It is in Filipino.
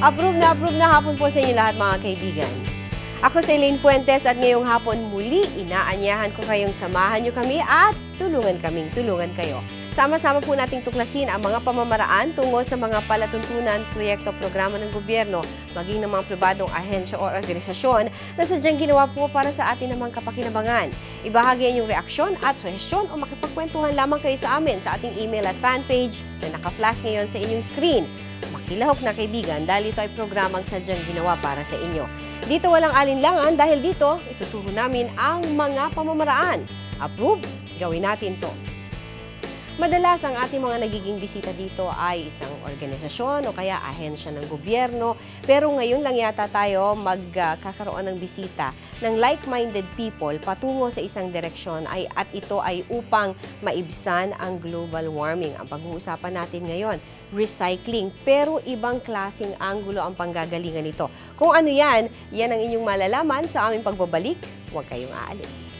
Approve na approve na hapon po sa inyo lahat mga kaibigan. Ako si Elaine Fuentes at ngayong hapon muli inaanyahan ko kayong samahan nyo kami at tulungan kaming tulungan kayo. Sama-sama po nating tuklasin ang mga pamamaraan tungo sa mga palatuntunan, proyekto, programa ng gobyerno, maging ng mga pribadong ahensya o organisasyon na sadyang ginawa po para sa atin namang kapakinabangan. Ibahagi ang reaksyon at suhestyon o makipagkwentuhan lamang kayo sa amin sa ating email at fanpage na naka-flash ngayon sa inyong screen. Makilahok na kaibigan dahil ito ay programang sadyang ginawa para sa inyo. Dito walang alinlangan dahil dito ituturo namin ang mga pamamaraan. Approve? Gawin natin to. Madalas ang ating mga nagiging bisita dito ay isang organisasyon o kaya ahensya ng gobyerno. Pero ngayon lang yata tayo magkakaroon ng bisita ng like-minded people patungo sa isang direksyon ay, at ito ay upang maibsan ang global warming. Ang pag-uusapan natin ngayon, recycling. Pero ibang klasing anggulo ang panggagalingan nito. Kung ano yan, yan ang inyong malalaman sa aming pagbabalik. Huwag kayong aalis.